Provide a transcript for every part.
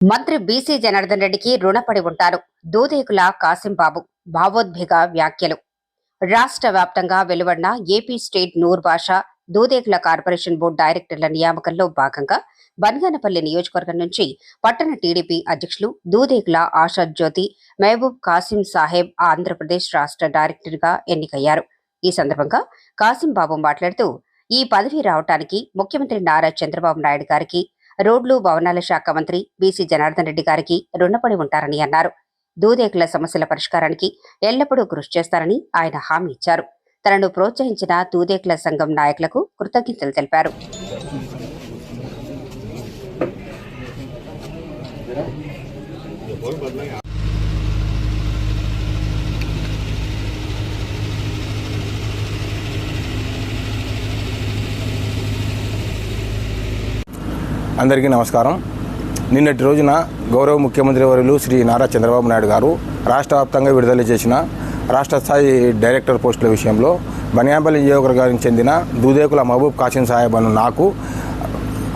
మంత్రి బీసీ జనార్దన్ రెడ్డికి రుణపడి ఉంటారు. దూదేకుల కాసింబాబు భావోద్వేగ వ్యాఖ్యలు. రాష్ట్ర వ్యాప్తంగా వెలువడిన ఏపీ స్టేట్ నూర్ భాష దూదేకుల కార్పొరేషన్ బోర్డు డైరెక్టర్ల నియామకంలో భాగంగా బనగానపల్లి నియోజకవర్గం నుంచి పట్టణ టీడీపీ అధ్యక్షులు దూదేకుల ఆషాద్ జ్యోతి మహబూబ్ కాసిం సాహెబ్ ఆంధ్రప్రదేశ్ రాష్ట్ర డైరెక్టర్గా ఎన్నికయ్యారు. ఈ సందర్భంగా కాసింబాబు మాట్లాడుతూ ఈ పదవి రావటానికి ముఖ్యమంత్రి నారా చంద్రబాబు నాయుడు గారికి రోడ్లు భవనాల శాఖ మంత్రి బీసీ జనార్దన్ రెడ్డి గారికి రుణపడి ఉంటారని అన్నారు. దూదేకుల సమస్యల పరిష్కారానికి ఎల్లప్పుడూ కృషి చేస్తారని ఆయన హామీ ఇచ్చారు. తనను ప్రోత్సహించిన దూదేకుల సంఘం నాయకులకు కృతజ్ఞతలు తెలిపారు. అందరికీ నమస్కారం. నిన్నటి రోజున గౌరవ ముఖ్యమంత్రి వర్యులు శ్రీ నారా చంద్రబాబు నాయుడు గారు రాష్ట్ర వ్యాప్తంగా విడుదల చేసిన రాష్ట్ర స్థాయి డైరెక్టర్ పోస్టుల విషయంలో బనియాపల్లి నియోజకవర్గానికి చెందిన దూదేకుల మహబూబ్ కాసిం సాహెబ్ అను నాకు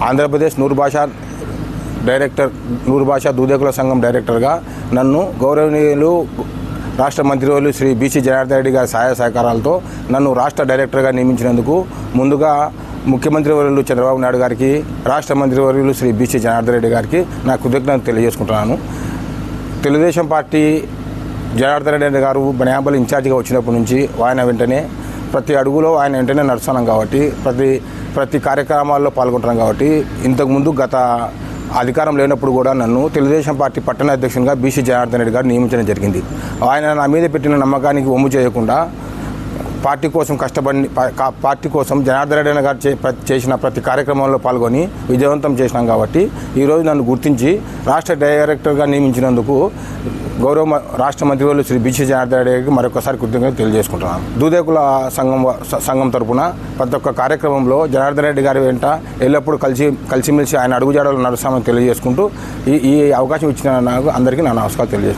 ఆంధ్రప్రదేశ్ నూరు భాష డైరెక్టర్ నూరు భాష దూదేకుల సంఘం డైరెక్టర్గా నన్ను గౌరవనీయులు రాష్ట్ర మంత్రివర్యులు శ్రీ బీసీ జనార్దన్ రెడ్డి గారి సహాయ సహకారాలతో నన్ను రాష్ట్ర డైరెక్టర్గా నియమించినందుకు ముందుగా ముఖ్యమంత్రి వర్యులు చంద్రబాబు నాయుడు గారికి రాష్ట్ర మంత్రి వర్యులు శ్రీ బీసీ జనార్దన్ రెడ్డి గారికి నా కృతజ్ఞత తెలియజేసుకుంటున్నాను. తెలుగుదేశం పార్టీ జనార్దన్ రెడ్డి గారు బనియాంపల్లి ఇన్ఛార్జిగా వచ్చినప్పటి నుంచి ఆయన వెంటనే ప్రతి అడుగులో ఆయన వెంటనే నడుస్తున్నాం కాబట్టి ప్రతి ప్రతి కార్యక్రమాల్లో పాల్గొంటున్నాం కాబట్టి ఇంతకుముందు గత అధికారం లేనప్పుడు కూడా నన్ను తెలుగుదేశం పార్టీ పట్టణ అధ్యక్షునిగా బీసీ జనార్దన్ రెడ్డి గారు నియమించడం జరిగింది. ఆయన నా మీద పెట్టిన నమ్మకానికి ఒమ్ము చేయకుండా పార్టీ కోసం కష్టపడి పార్టీ కోసం జనార్దన్ రెడ్డి గారు చే- చేసిన ప్రతి కార్యక్రమంలో పాల్గొని విజయవంతం చేసినాం కాబట్టి ఈరోజు నన్ను గుర్తించి రాష్ట్ర డైరెక్టర్గా నియమించినందుకు గౌరవ రాష్ట్ర మంత్రివర్యులు శ్రీ బీసీ జనార్దన్ రెడ్డి గారికి మరొకసారి కృతజ్ఞతలు తెలియజేసుకుంటున్నాను. దూదేకుల సంఘం సంఘం తరపున ప్రతి ఒక్క కార్యక్రమంలో జనార్దన్ రెడ్డి గారి వెంట ఎల్లప్పుడూ కలిసి కలిసిమెలిసి ఆయన అడుగుజాడలు నడుస్తామని తెలియజేసుకుంటూ ఈ ఈ అవకాశం ఇచ్చిన నాకు అందరికీ నా నమస్కారం తెలియజేస్తాను